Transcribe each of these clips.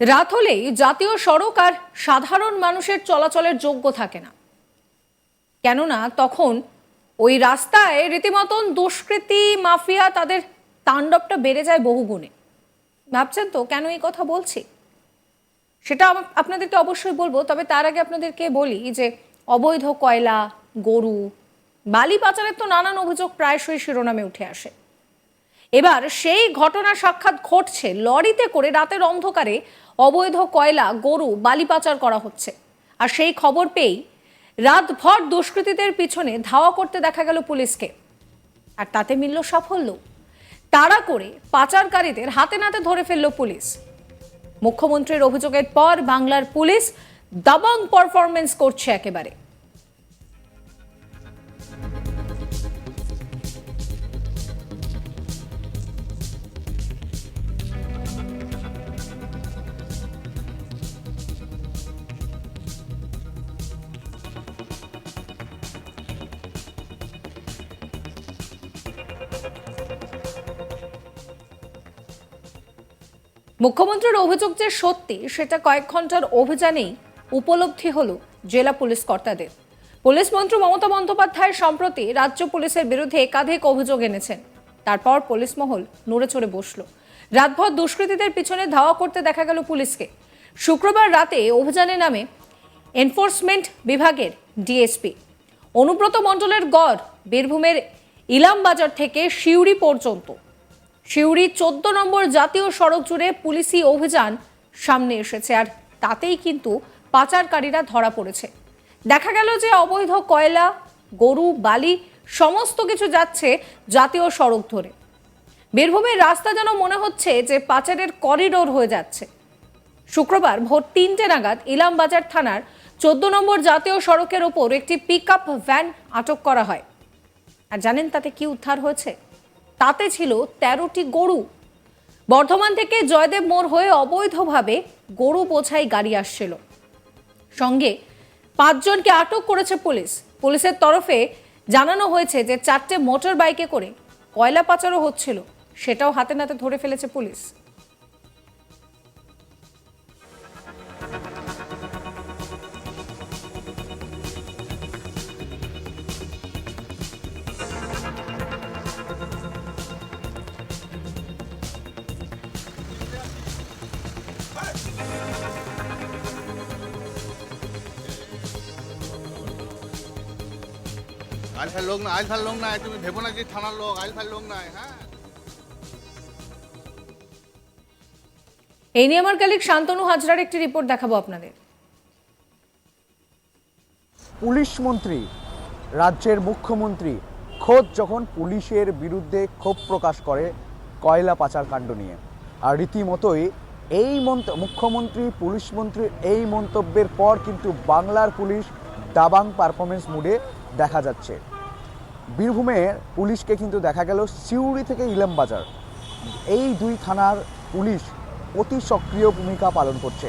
রাত হলেই জাতীয় সড়ক আর সাধারণ মানুষের চলাচলের যোগ্য থাকে না। কেননা তখন ওই রাস্তায় রীতিমতন দুষ্কৃতী, মাফিয়া তাদের তাণ্ডবটা বেড়ে যায় বহুগুণে। ভাবছেন তো কেন এই কথা বলছি? সেটা আপনাদেরকে অবশ্যই বলব, তবে তার আগে আপনাদেরকে বলি যে অবৈধ কয়লা, গরু, বালি পাচারের তো নানান অভিযোগ প্রায়শই শিরোনামে উঠে আসে। এবার সেই ঘটনা সাক্ষাৎ ঘটছে লরিতে করে রাতের অন্ধকারে অবৈধ কয়লা, গরু বালি পাচার করা হচ্ছে। আর সেই খবর পেয়েই রাতভর দুষ্কৃতীদের পিছনে ধাওয়া করতে দেখা গেল পুলিশকে। আর তাতে মিলল সাফল্য। তাড়া করে পাচারকারীদের হাতে নাতে ধরে ফেলল পুলিশ। মুখ্যমন্ত্রীর অভিযোগের পর বাংলার পুলিশ দাবাং পারফরমেন্স করছে একেবারে। মুখ্যমন্ত্রীর অভিযোগ যে সত্যি, সেটা কয়েক ঘণ্টার অভিযানেই উপলব্ধি হল জেলা পুলিশ কর্তাদের। পুলিশ মন্ত্রী মমতা বন্দ্যোপাধ্যায় সম্প্রতি রাজ্য পুলিশের বিরুদ্ধে একাধিক অভিযোগ এনেছেন। তারপর পুলিশ মহল নড়ে চড়ে বসল। রাতভর দুষ্কৃতীদের পিছনে ধাওয়া করতে দেখা গেল পুলিশকে। শুক্রবার রাতে অভিযানে নামে এনফোর্সমেন্ট বিভাগের ডিএসপি অনুব্রত মণ্ডলের গড় বীরভূমের ইলামবাজার থেকে সিউড়ি পর্যন্ত সিউড়ি চোদ্দ নম্বর জাতীয় সড়ক জুড়ে পুলিশি অভিযান সামনে এসেছে, আর তাতেই কিন্তু পাচারকারীরা ধরা পড়েছে। দেখা গেল যে অবৈধ কয়লা, গরু, বালি, সমস্ত কিছু যাচ্ছে জাতীয় সড়ক ধরে। বীরভূমের রাস্তা যেন মনে হচ্ছে যে পাচারের করিডোর হয়ে যাচ্ছে। শুক্রবার ভোর তিনটে নাগাদ ইলামবাজার থানার চোদ্দ নম্বর জাতীয় সড়কের ওপর একটি পিক ভ্যান আটক করা হয়। আর জানেন তাতে কি উদ্ধার হয়েছে? তাতে ছিল তেরোটি গরু। বর্ধমান থেকে জয়দেব মোড় হয়ে অবৈধভাবে গরু বোঝাই গাড়ি আসছিল। সঙ্গে পাঁচজনকে আটক করেছে পুলিশ। পুলিশের তরফে জানানো হয়েছে যে চারটে মোটর বাইকে করে কয়লা পাচারও হচ্ছিল, সেটাও হাতে নাতে ধরে ফেলেছে পুলিশ। আলফার লোক না আলফার লোক নাই তুমি ভেবো না যে থানার লোক আলফার লোক নাই হ্যাঁ? এই নিয়ে আমার কালিক শান্তনু হাজরার একটি রিপোর্ট দেখাবো আপনাদের। পুলিশ মন্ত্রী রাজ্যের মুখ্যমন্ত্রী খোদ যখন পুলিশের বিরুদ্ধে ক্ষোভ প্রকাশ করে কয়লা পাচার কাণ্ড নিয়ে। আর রীতিমতোই এই মন্ত মুখ্যমন্ত্রী পুলিশ মন্ত্রীর এই মন্তব্যের পর কিন্তু বাংলার পুলিশ দাবাং পারফরমেন্স মুডে দেখা যাচ্ছে। বীরভূমের পুলিশকে কিন্তু দেখা গেল সিউড়ি থেকে ইলামবাজার। এই দুই থানার পুলিশ অতি সক্রিয় ভূমিকা পালন করছে।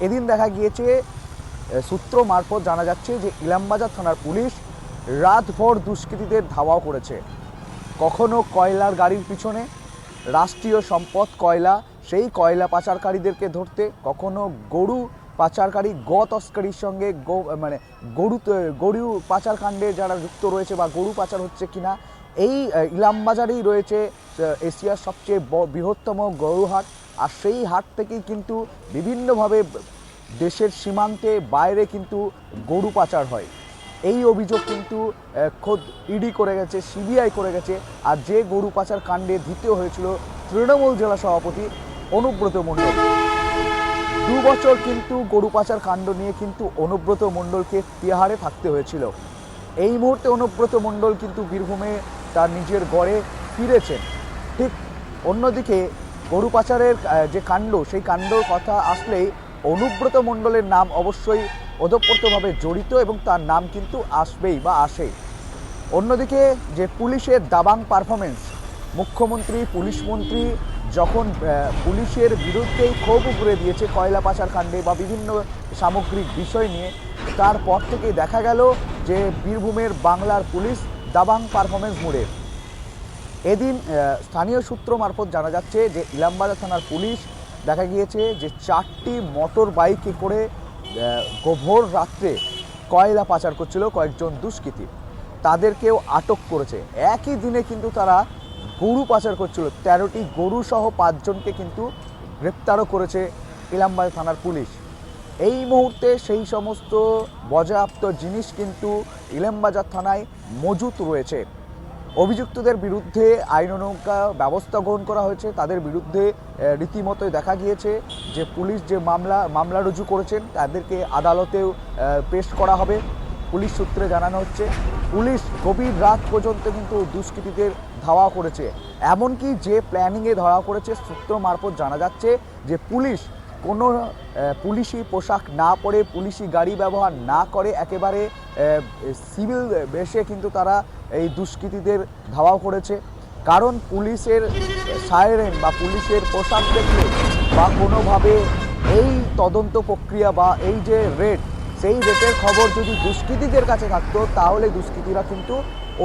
এদিন দেখা গিয়েছে সূত্র মারফত জানা যাচ্ছে যে ইলামবাজার থানার পুলিশ রাতভর দুষ্কৃতীদের ধাওয়াও করেছে। কখনো কয়লার গাড়ির পিছনে, রাষ্ট্রীয় সম্পদ কয়লা, সেই কয়লা পাচারকারীদেরকে ধরতে, কখনো গরু পাচারকারী গ তস্করির সঙ্গে গো মানে গরু গরু পাচার কাণ্ডে যারা যুক্ত রয়েছে বা গরু পাচার হচ্ছে কিনা, এই ইলামবাজারেই রয়েছে এশিয়ার সবচেয়ে বৃহত্তম গরুহাট আর সেই হাট থেকেই কিন্তু বিভিন্নভাবে দেশের সীমান্তে বাইরে কিন্তু গরু পাচার হয়। এই অভিযোগ কিন্তু খোদ ইডি করে গেছে, সিবিআই করে গেছে। আর যে গরু পাচার কাণ্ডে দ্বিতীয় হয়েছিল তৃণমূল জেলা সভাপতি অনুব্রত মণ্ডল। দু বছর কিন্তু গরু পাচার কাণ্ড নিয়ে কিন্তু অনুব্রত মণ্ডলকে তিহারে থাকতে হয়েছিল। এই মুহূর্তে অনুব্রত মণ্ডল কিন্তু বীরভূমে তার নিজের গড়ে ফিরেছেন। ঠিক অন্যদিকে গরু পাচারের যে কাণ্ড, সেই কাণ্ডর কথা আসলেই অনুব্রত মণ্ডলের নাম অবশ্যই ওতপ্রোতভাবে জড়িত এবং তার নাম কিন্তু আসবেই বা আসে। অন্যদিকে যে পুলিশের দাবাং পারফরমেন্স, মুখ্যমন্ত্রী, পুলিশ মন্ত্রী যখন পুলিশের বিরুদ্ধেই ক্ষোভ উগড়ে দিয়েছে কয়লা পাচার কাণ্ডে বা বিভিন্ন সামগ্রিক বিষয় নিয়ে, তারপর থেকেই দেখা গেল যে বীরভূমের বাংলার পুলিশ দাবাং পারফরমেন্স মোড়ে। এদিন স্থানীয় সূত্র মারফত জানা যাচ্ছে যে ইলামবাজার থানার পুলিশ দেখা গিয়েছে যে চারটি মোটর বাইকে করে গভীর রাত্রে কয়লা পাচার করছিল কয়েকজন দুষ্কৃতী। তাদেরকেও আটক করেছে। একই দিনে কিন্তু তারা গরু পাচার করছিল। তেরোটি গরু সহ পাঁচজনকে কিন্তু গ্রেপ্তারও করেছে ইলামবাজার থানার পুলিশ। এই মুহূর্তে সেই সমস্ত বাজেয়াপ্ত জিনিস কিন্তু ইলামবাজার থানায় মজুত রয়েছে। অভিযুক্তদের বিরুদ্ধে আইননৌকা ব্যবস্থা গ্রহণ করা হয়েছে। তাদের বিরুদ্ধে রীতিমতোই দেখা গিয়েছে যে পুলিশ যে মামলা মামলা রুজু করেছেন, তাদেরকে আদালতেও পেশ করা হবে। পুলিশ সূত্রে জানানো হচ্ছে, পুলিশ গভীর রাত পর্যন্ত কিন্তু দুষ্কৃতীদের ধাওয়া করেছে। এমনকি যে প্ল্যানিংয়ে ধরা করেছে, সূত্র মারফত জানা যাচ্ছে যে পুলিশ কোনো পুলিশি পোশাক না পরে পুলিশি গাড়ি ব্যবহার না করে একেবারে সিভিল বেশে কিন্তু তারা এই দুষ্কৃতীদের ধাওয়া করেছে। কারণ পুলিশের সাইরেন বা পুলিশের পোশাক দেখলে বা কোনোভাবে এই তদন্ত প্রক্রিয়া বা এই যে রেড সেই রেটের খবর যদি দুষ্কৃতীদের কাছে থাকতো, তাহলে দুষ্কৃতীরা কিন্তু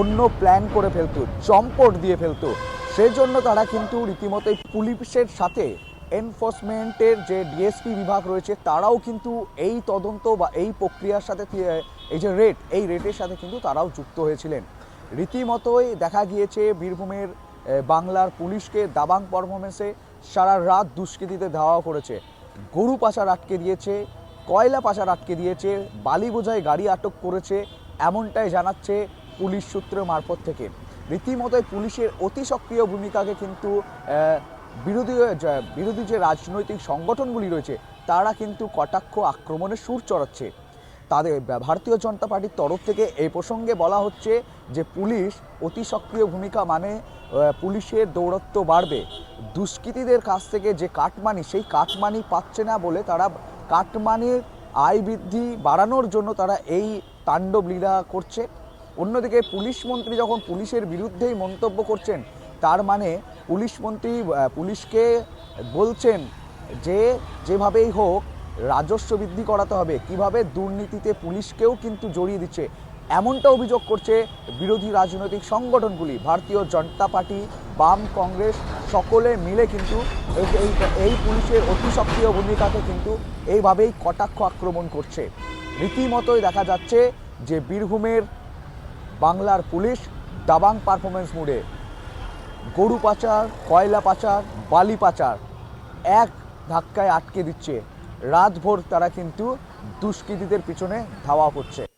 অন্য প্ল্যান করে ফেলতো, চম্পট দিয়ে ফেলতো। সেজন্য তারা কিন্তু রীতিমতোই পুলিশের সাথে এনফোর্সমেন্টের যে ডিএসপি বিভাগ রয়েছে, তারাও কিন্তু এই তদন্ত বা এই প্রক্রিয়ার সাথে এই যে রেট এই রেটের সাথে কিন্তু তারাও যুক্ত হয়েছিলেন। রীতিমতোই দেখা গিয়েছে বীরভূমের বাংলার পুলিশকে দাবাং পারফরমেন্সে সারা রাত দুষ্কৃতীতে ধাওয়া করেছে। গরু পাচার আটকে দিয়েছে কয়লা পাচার আটকে দিয়েছে, বালি বোঝায় গাড়ি আটক করেছে, এমনটাই জানাচ্ছে পুলিশ সূত্র মারফত থেকে। রীতিমতোই পুলিশের অতি সক্রিয় ভূমিকাকে কিন্তু বিরোধী বিরোধী যে রাজনৈতিক সংগঠনগুলি রয়েছে, তারা কিন্তু কটাক্ষ আক্রমণের সুর চড়াচ্ছে। তাদের ভারতীয় জনতা পার্টির তরফ থেকে এই প্রসঙ্গে বলা হচ্ছে যে, পুলিশ অতি সক্রিয় ভূমিকা মানে পুলিশের দৌরত্ব বাড়বে। দুষ্কৃতীদের কাছ থেকে যে কাটমানি, সেই কাটমানি পাচ্ছে না বলে তারা কাটমানির আয় বৃদ্ধি বাড়ানোর জন্য তারা এই তাণ্ডব লীলা করছে। অন্যদিকে পুলিশ মন্ত্রী যখন পুলিশের বিরুদ্ধেই মন্তব্য করছেন, তার মানে পুলিশ মন্ত্রী পুলিশকে বলছেন যে যেভাবেই হোক রাজস্ব বৃদ্ধি করাতে হবে। কীভাবে দুর্নীতিতে পুলিশকেও কিন্তু জড়িয়ে দিচ্ছে। এমনটা অভিযোগ করছে বিরোধী রাজনৈতিক সংগঠনগুলি। ভারতীয় জনতা পার্টি, বাম কংগ্রেস, সকলে মিলে কিন্তু এই- এই পুলিশের অতি সক্রিয় ভূমিকাকে কিন্তু এইভাবেই কটাক্ষ আক্রমণ করছে। রীতিমতোই দেখা যাচ্ছে যে বীরভূমের বাংলার পুলিশ দাবাং পারফরমেন্স মুডে। গরু পাচার, কয়লা পাচার, বালি পাচার এক ধাক্কায় আটকে দিচ্ছে। রাতভর তারা কিন্তু দুষ্কৃতীদের পিছনে ধাওয়া করছে।